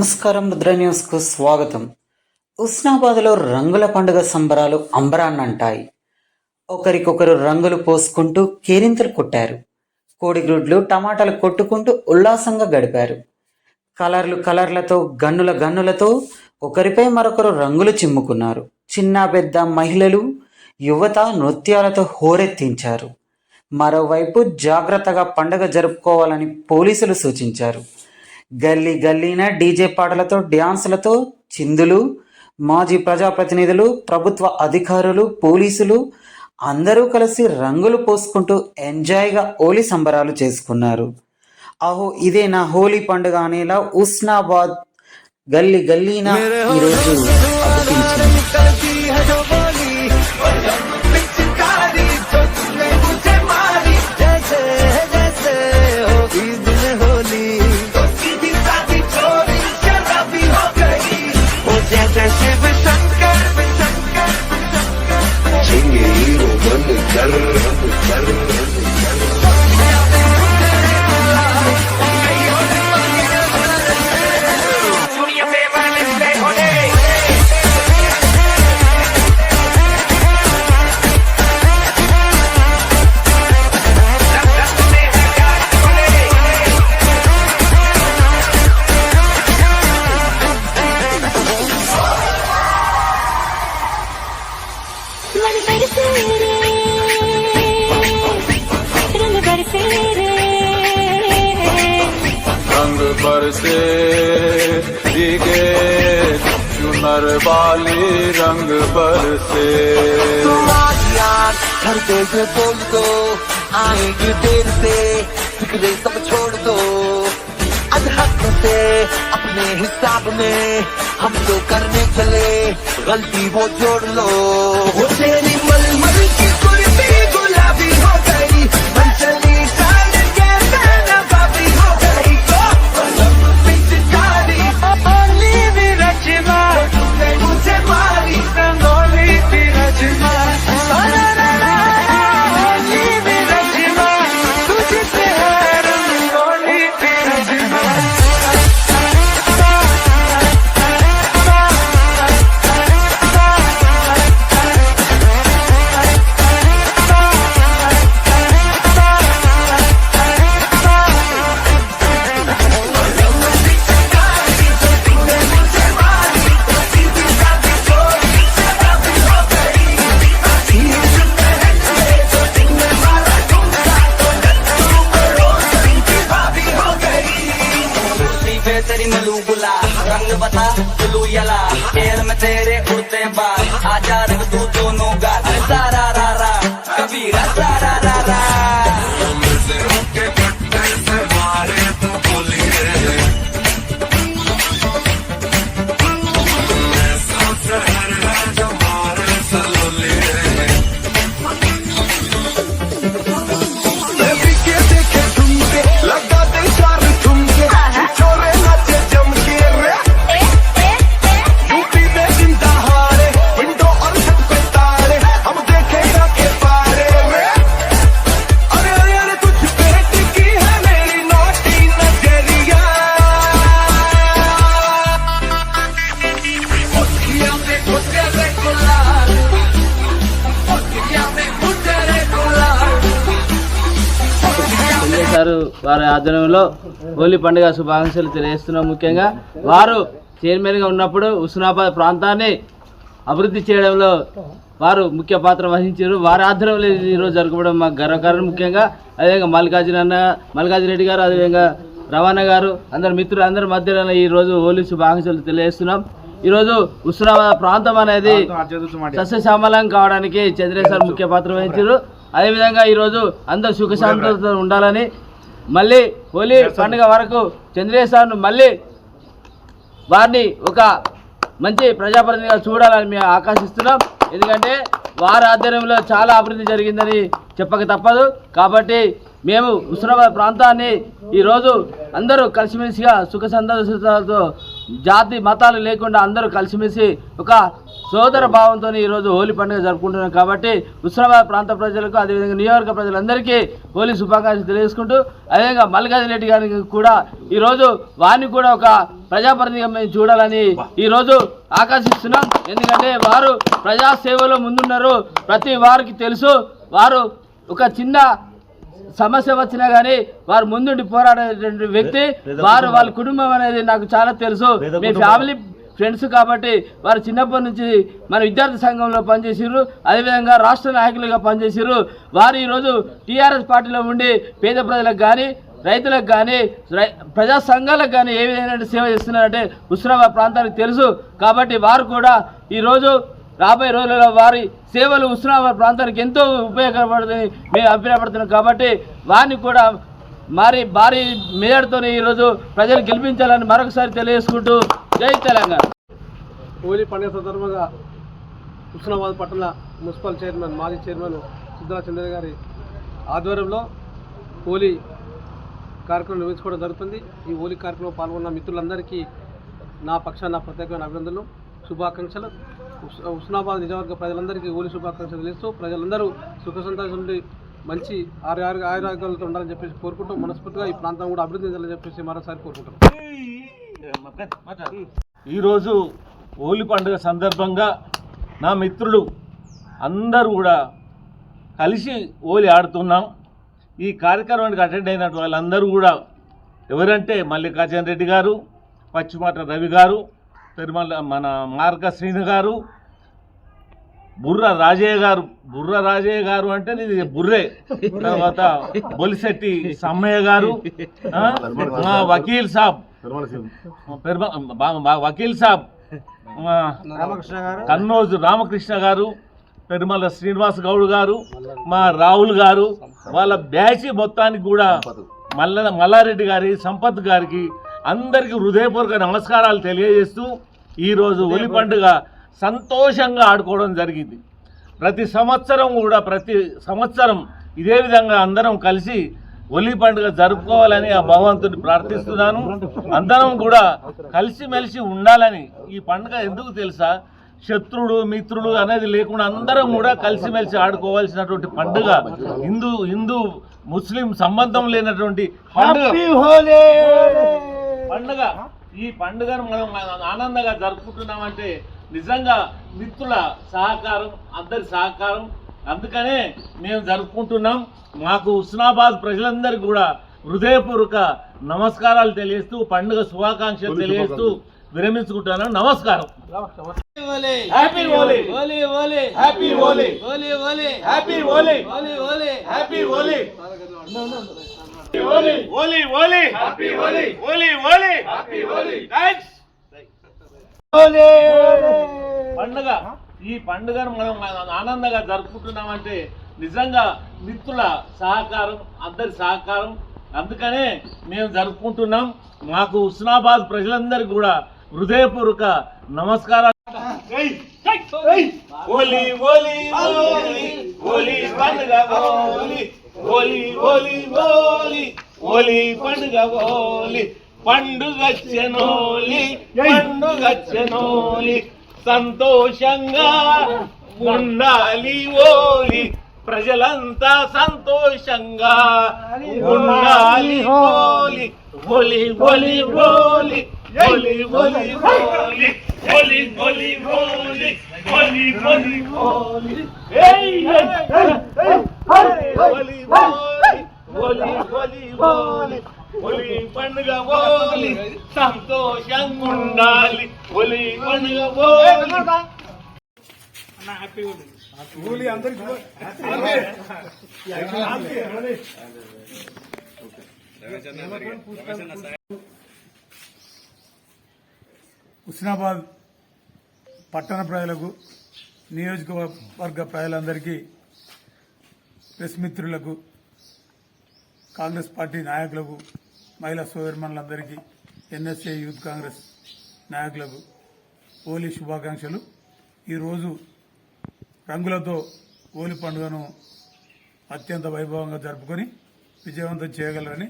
నమస్కారం రుద్ర న్యూస్కు స్వాగతం. ఉస్నాబాద్లో రంగుల పండుగ సంబరాలు అంబరాన్నంటాయి. ఒకరికొకరు రంగులు పోసుకుంటూ కేరింతలు కొట్టారు. కోడిగ్రుడ్లు టమాటాలు కొట్టుకుంటూ ఉల్లాసంగా గడిపారు. కలర్లు కలర్లతో గన్నుల గన్నులతో ఒకరిపై మరొకరు రంగులు చిమ్ముకున్నారు. చిన్న పెద్ద మహిళలు యువత నృత్యాలతో హోరెత్తించారు. మరోవైపు జాగ్రత్తగా పండగ జరుపుకోవాలని పోలీసులు సూచించారు. గల్లీ గల్లీన డీజే పాటలతో డ్యాన్సులతో చిందులు మాజీ ప్రజాప్రతినిధులు ప్రభుత్వ అధికారులు పోలీసులు అందరూ కలిసి రంగులు పోసుకుంటూ ఎంజాయ్గా హోలీ సంబరాలు చేసుకున్నారు. అహో ఇదే నా హోలీ పండుగ అనేలా ఉస్నాబాద్ గల్లీ గల్లీన ఈరోజు बरसे भीगे चुनर वाली रंग बरसे पे से बोल दो आएगी देर से फिक्रे सब छोड़ दो। अधहक से अपने हिसाब में हम तो करने चले गलती वो जोड़ लो। वो तेरी मलमल చేశారు వారి ఆధ్వర్యంలో హోలీ పండుగ శుభాకాంక్షలు తెలియజేస్తున్నాం ముఖ్యంగా. వారు చైర్మన్గా ఉన్నప్పుడు హుస్నాబాద్ ప్రాంతాన్ని అభివృద్ధి చేయడంలో వారు ముఖ్య పాత్ర వహించారు. వారి ఆధ్వర్యంలో ఈరోజు జరగడం మాకు గర్వకారణం ముఖ్యంగా అదేవిధంగా మల్లికార్జున అన్న మల్లికార్జున రెడ్డి గారు అదేవిధంగా రవాణా గారు అందరు మిత్రులు అందరి మధ్యలో ఈరోజు హోలీ శుభాకాంక్షలు తెలియజేస్తున్నాం. ఈరోజు హుస్నాబాద్ ప్రాంతం అనేది సస్యశ్యామలం కావడానికి చంద్రేశ్వర్ ముఖ్య పాత్ర వహించారు. అదేవిధంగా ఈరోజు అందరు సుఖశాంతులతో ఉండాలని మళ్ళీ హోలీ పండుగ వరకు చంద్రేశ్వర్ను మళ్ళీ వారిని ఒక మంచి ప్రజాప్రతినిధిగా చూడాలని మేము ఆకాశిస్తున్నాం. ఎందుకంటే వారి ఆధ్వర్యంలో చాలా అభివృద్ధి జరిగిందని చెప్పక తప్పదు. కాబట్టి మేము హుస్నాబాద్ ప్రాంతాన్ని ఈరోజు అందరూ కలిసిమెలిసిగా సుఖ సంతోషాలతో జాతి మతాలు లేకుండా అందరూ కలిసిమెలిసి ఒక సోదర భావంతో ఈరోజు హోలీ పండుగ జరుపుకుంటున్నాం కాబట్టి హుస్నాబాద్ ప్రాంత ప్రజలకు అదేవిధంగా నియోజకవర్గ ప్రజలందరికీ హోలీ శుభాకాంక్షలు తెలియజేసుకుంటూ అదేవిధంగా మల్లికార్జున రెడ్డి గారికి కూడా ఈరోజు వారిని కూడా ఒక ప్రజాప్రతినిధిగా మేము చూడాలని ఈరోజు ఆకర్షిస్తున్నాం ఎందుకంటే వారు ప్రజా సేవలో ముందున్నారు. ప్రతి వారికి తెలుసు. వారు ఒక చిన్న సమస్య వచ్చినా కానీ వారు ముందుండి పోరాడేటువంటి వ్యక్తి. వారు వాళ్ళ కుటుంబం. అనేది నాకు చాలా తెలుసు. మీ ఫ్యామిలీ ఫ్రెండ్స్ కాబట్టి వారు చిన్నప్పటి నుంచి మన విద్యార్థి సంఘంలో పనిచేసిర్రు. అదేవిధంగా రాష్ట్ర నాయకులుగా పనిచేసిర్రు. వారు ఈరోజు టీఆర్ఎస్ పార్టీలో ఉండి పేద ప్రజలకు కానీ రైతులకు కానీ రై- ప్రజా సంఘాలకు కానీ ఏ విధమైన సేవ చేస్తున్నారంటే హుస్నాబాద్ ప్రాంతానికి తెలుసు. కాబట్టి వారు కూడా ఈరోజు రాబోయే రోజులలో వారి సేవలు హుస్నాబాద్ ప్రాంతానికి ఎంతో ఉపయోగపడుతుంది. మేము అభిప్రాయపడుతున్నాం కాబట్టి వారిని కూడా మరి భారీ మేయర్తో ఈరోజు ప్రజలు గెలిపించాలని మరొకసారి తెలియజేసుకుంటూ జై తెలంగాణ. హోలీ పండుగ సందర్భంగా హుస్నాబాద్ పట్టణ మున్సిపల్ చైర్మన్ మాజీ చైర్మన్ సుద్రా చంద్ర గారి ఆధ్వర్యంలో హోలీ కార్యక్రమం నిర్వహించుకోవడం జరుగుతుంది. ఈ హోలీ కార్యక్రమంలో పాల్గొన్న మిత్రులందరికీ నా పక్షాన ప్రత్యేకమైన అభినందనలు శుభాకాంక్షలు. హుస్నాబాద్ నిజవర్గ ప్రజలందరికీ హోలీ శుభాకాంక్షలు తెలుస్తూ ప్రజలందరూ సుఖ సంతోషం నుండి మంచి ఆరు ఆరు ఆయురాగ్యాలతో ఉండాలని చెప్పేసి కోరుకుంటూ మనస్ఫూర్తిగా ఈ ప్రాంతం కూడా అభివృద్ధి చెందాలని చెప్పేసి మరోసారి కోరుకుంటాం ఈరోజు హోలీ పండుగ సందర్భంగా నా మిత్రులు అందరూ కూడా కలిసి హోలీ ఆడుతున్నాం. ఈ కార్యక్రమానికి అటెండ్ అయినట్టు వాళ్ళందరూ కూడా ఎవరంటే మల్లికార్జున రెడ్డి గారు పచ్చిమాట రవి గారు పెరుమల మన మార్గ శ్రీను గారు బుర్ర రాజయ్య గారు బుర్ర రాజయ్య గారు అంటే ఇది బుర్రే. తర్వాత బొలిశెట్టి సమ్మయ్య గారు మా వకీల్ సాబ్. వకీల్ సాబ్. కన్నోజు రామకృష్ణ గారు పెరుమల శ్రీనివాస్ గౌడ్ గారు మా రాహుల్ గారు వాళ్ళ బ్యాచ్ మొత్తానికి కూడా మల్ల మల్లారెడ్డి గారి సంపత్ గారికి అందరికీ హృదయపూర్వక నమస్కారాలు తెలియజేస్తూ ఈరోజు ఒలి పండుగ సంతోషంగా ఆడుకోవడం జరిగింది. ప్రతి సంవత్సరం కూడా ప్రతి సంవత్సరం ఇదే విధంగా అందరం కలిసి ఒలి పండుగ జరుపుకోవాలని ఆ భగవంతుని ప్రార్థిస్తున్నాను. అందరం కూడా కలిసిమెలిసి ఉండాలని ఈ పండుగ ఎందుకు తెలుసా? శత్రుడు మిత్రుడు అనేది లేకుండా అందరం కూడా కలిసిమెలిసి ఆడుకోవాల్సినటువంటి పండుగ. హిందూ హిందూ ముస్లిం సంబంధం లేనటువంటి పండుగ. పండుగ. ఈ పండుగను మనం ఆనందంగా జరుపుకుంటున్నామంటే నిజంగా మిత్రుల సహకారం అందరి సహకారం అందుకనే మేము జరుపుకుంటున్నాం మాకు హుస్నాబాద్ ప్రజలందరికీ కూడా హృదయపూర్వక నమస్కారాలు తెలియజేస్తూ పండుగ శుభాకాంక్షలు తెలియజేస్తూ విరమించుకుంటున్నాను నమస్కారం happy Holi Holi Holi happy Holi Holi Holi happy Holi Holi Holi happy Holi Holi Holi Holi happy Holi Holi Holi happy Holi thanks పండుగ. ఈ పండుగను మనం ఆనందంగా జరుపుకుంటున్నామంటే నిజంగా మిత్రుల సహకారం అందరి సహకారం. అందుకనే మేము జరుపుకుంటున్నాం. మాకు హుస్నాబాద్ ప్రజలందరికీ కూడా హృదయపూర్వక నమస్కారాలు. పండుగ పండుగచ్చనోలి పండుగచ్చనోలి సంతోషంగా ఉండాలి ఓలి ప్రజలంతా సంతోషంగా ఉండాలి ఓలి ఒలి ఒలి ఓలి ఒలి ఒలి ఓలి ఒలి ఒలి ఓలి ఒలి ఒలి ఓలి ఏయ్ ఒలి ఒలి ఒలి ఒలి ఒలి పండుగ ఉండాలి హుస్నాబాద్ పట్టణ ప్రజలకు నియోజకవర్గ ప్రజలందరికీ ప్రెస్ మిత్రులకు కాంగ్రెస్ పార్టీ నాయకులకు మహిళా సోదరిమణులందరికీ ఎన్ఎస్ఏ యూత్ కాంగ్రెస్ నాయకులకు హోలీ శుభాకాంక్షలు. ఈరోజు రంగులతో హోలీ పండుగను అత్యంత వైభవంగా జరుపుకొని విజయవంతం చేయగలరని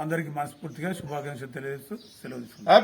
అందరికీ మనస్ఫూర్తిగా శుభాకాంక్షలు తెలియజేస్తూ సెలవు తీసుకుంటాను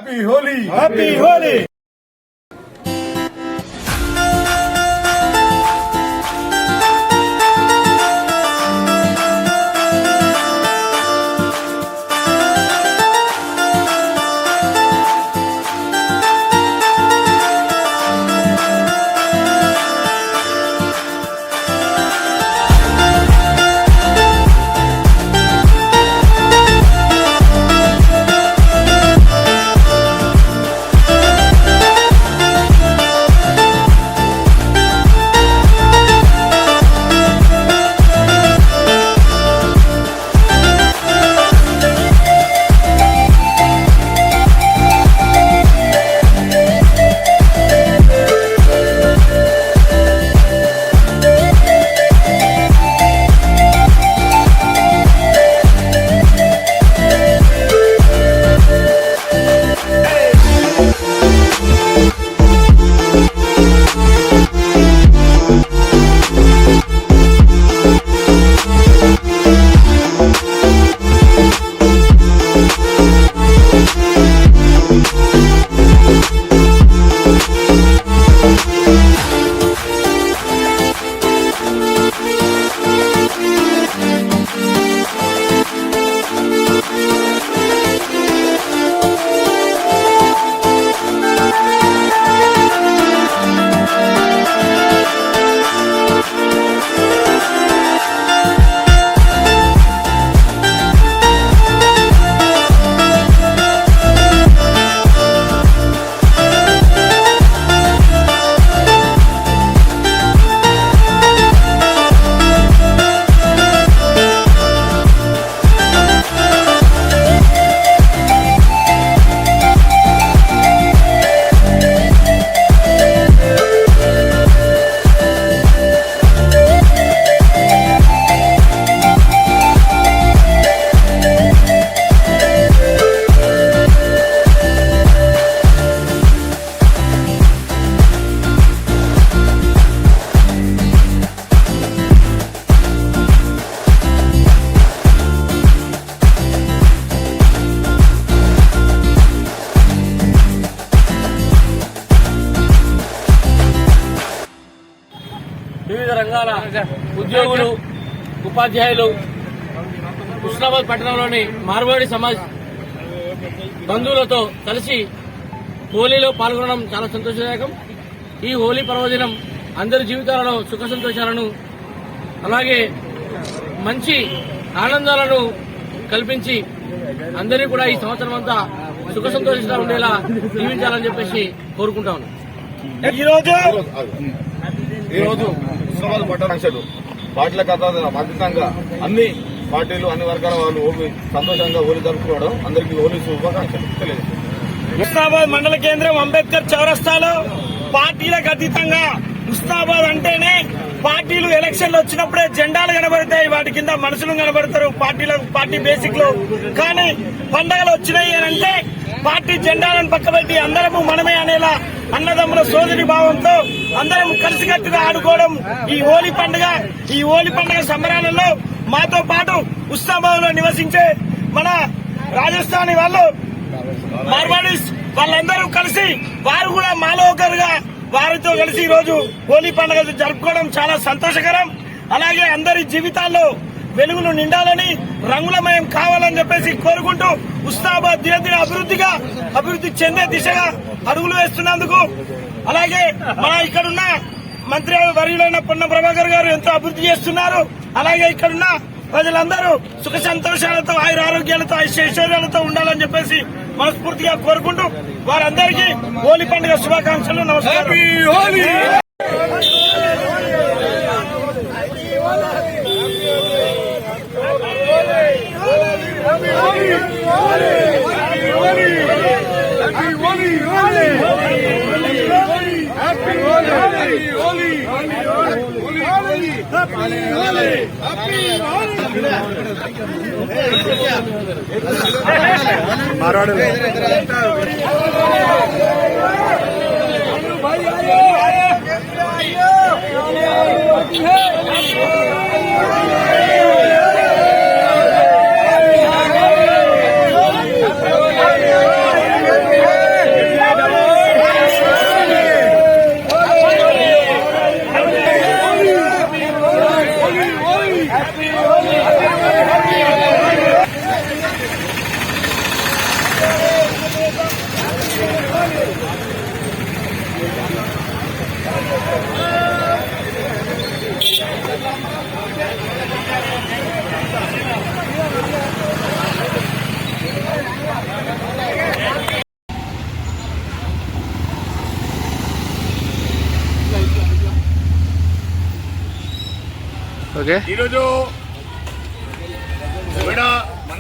ఉద్యోగులు ఉపాధ్యాయులు హుస్నాబాద్ పట్టణంలోని మార్వాడి సమాజ్ బంధువులతో కలిసి హోలీలో పాల్గొనడం చాలా సంతోషదాయకం. ఈ హోలీ పర్వదినం అందరి జీవితాలలో సుఖ సంతోషాలను అలాగే మంచి ఆనందాలను కల్పించి అందరినీ కూడా ఈ సంవత్సరం అంతా సుఖ సంతోషంగా ఉండేలా జీవించాలని చెప్పేసి కోరుకుంటా ఉన్నాను ఈరోజు ఈరోజు ఉస్మానాబాద్ పార్టీల కథ అతీతంగా అన్ని పార్టీలు అన్ని వర్గాల వాళ్ళు హోలీ సంతోషంగా హోలీ జరుపుకోవడం అందరికీ హోలీ శుభాకాంక్షలు తెలియదు హుస్నాబాద్ మండల కేంద్రం అంబేద్కర్ చౌరస్తాలో పార్టీలకు అతీతంగా ముస్తాబాద్ అంటేనే పార్టీలు ఎలక్షన్లు వచ్చినప్పుడే జెండాలు కనబడతాయి వాటి కింద మనుషులు కనబడతారు పార్టీల పార్టీ బేసిక్లో కానీ పండగలు వచ్చినాయి అని అంటే పార్టీ జెండాలను పక్కబెట్టి అందరము మనమే అనేలా అన్నదమ్ముల సోదరి భావంతో అందరం కలిసికట్టుగా ఆడుకోవడం ఈ హోలీ పండుగ. ఈ హోలీ పండుగ సంబరాలలో మాతో పాటు ఉస్మాబాద్లో నివసించే మన రాజస్థానీ వాళ్ళు మార్వాడీస్ వాళ్ళందరూ కలిసి వారు కూడా మాలో ఒకరుగా వారితో కలిసి ఈ రోజు హోలీ పండుగ జరుపుకోవడం చాలా సంతోషకరం. అలాగే అందరి జీవితాల్లో వెలుగులు నిండాలని రంగులమయం కావాలని చెప్పేసి కోరుకుంటూ ఉస్తాబాద్ దినదిన అభివృద్ధిగా అభివృద్ధి చెందే దిశగా అడుగులు వేస్తున్నందుకు. అలాగే మన ఇక్కడున్న మంత్రి వర్యులైన పొన్న ప్రభాకర్ గారు ఎంతో అభివృద్ధి చేస్తున్నారు. అలాగే ఇక్కడున్న ప్రజలందరూ సుఖ సంతోషాలతో ఆయుర ఆరోగ్యాలతో ఐశ్వర్యాలతో ఉండాలని చెప్పేసి మనస్ఫూర్తిగా కోరుకుంటూ వారందరికీ హోలీ పండుగ శుభాకాంక్షలు నమస్కారం. ఈరోజు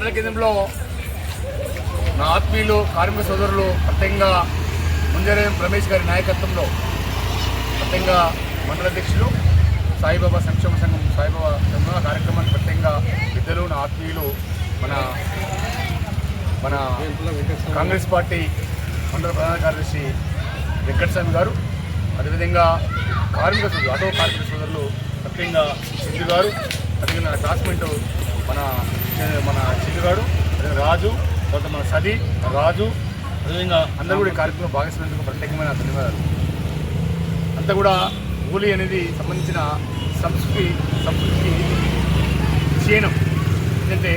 మండల కేంద్రంలో నా ఆత్మీయులు కార్మిక సోదరులు ప్రత్యేకంగా ముంజరే రమేష్ గారి నాయకత్వంలో ప్రత్యేకంగా మండల అధ్యక్షులు సాయిబాబా సంక్షేమ సంఘం సాయిబాబా సంఘం కార్యక్రమాన్ని ప్రత్యేకంగా పెద్దలు నా ఆత్మీయులు మన మన కాంగ్రెస్ పార్టీ మండల ప్రధాన కార్యదర్శి వెంకటస్వామి గారు అదేవిధంగా కార్మిక సోదరులు ఆటో కార్మిక సోదరులు ముఖ్యంగా సిద్ధు గారు అదేవిధంగా నా క్లాస్మేట్ మన మన సింధు రాజు తర్వాత మన సది రాజు అదేవిధంగా అందరూ కూడా ఈ కార్యక్రమంలో భాగస్వామ్యందుకు ప్రత్యేకమైన ధన్యవాదాలు. అంతా కూడా హోలీ అనేది సంబంధించిన సంస్కృతి సంస్కృతికి చీనం ఏంటంటే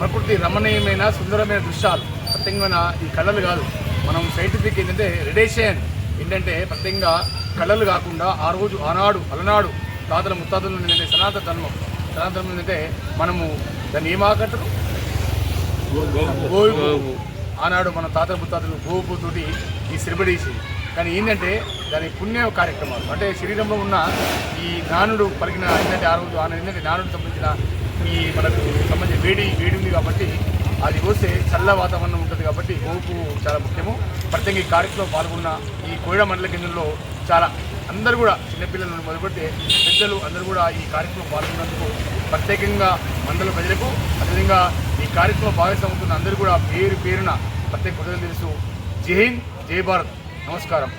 ప్రకృతి రమణీయమైన సుందరమైన దృశ్యాలు ప్రత్యేకమైన ఈ కళలు కాదు. మనం సైంటిఫిక్ ఏంటంటే రెడేషన్ ఏంటంటే ప్రత్యేకంగా కళలు కాకుండా ఆ రోజు ఆనాడు అలనాడు తాతల ముత్తాతల నుండి ఏంటంటే సనాతన ధర్మం. సనాతన ధర్మం ఏంటంటే మనము దాన్ని ఏమాకంటారు గోవు. ఆనాడు మన తాతల ముత్తాతలు గోవు తోటి ఈ సిరిబడేసి కానీ ఏంటంటే దాని పుణ్య కార్యక్రమాలు అంటే శరీరంలో ఉన్న ఈ నానుడు పలికిన ఏంటంటే ఆ రోజు ఆ ఏంటంటే నానుడు సంబంధించిన ఈ మనకు సంబంధించిన వేడి వేడి ఉంది కాబట్టి అది పోస్తే చల్ల వాతావరణం ఉంటుంది కాబట్టి గోపు చాలా ముఖ్యము. ప్రత్యేక ఈ కార్యక్రమంలో పాల్గొన్న ఈ కోయిడ మండల కేంద్రంలో చాలా అందరూ కూడా చిన్నపిల్లల నుండి మొదలుపెడితే పెద్దలు అందరూ కూడా ఈ కార్యక్రమంలో పాల్గొన్నందుకు ప్రత్యేకంగా మండల ప్రజలకు అదేవిధంగా ఈ కార్యక్రమ భాగస్వామ్యం అందరూ కూడా పేరు పేరున ప్రత్యేక కృతజ్ఞతలు తెలుసు జై హింద్ జై భారత్. నమస్కారం.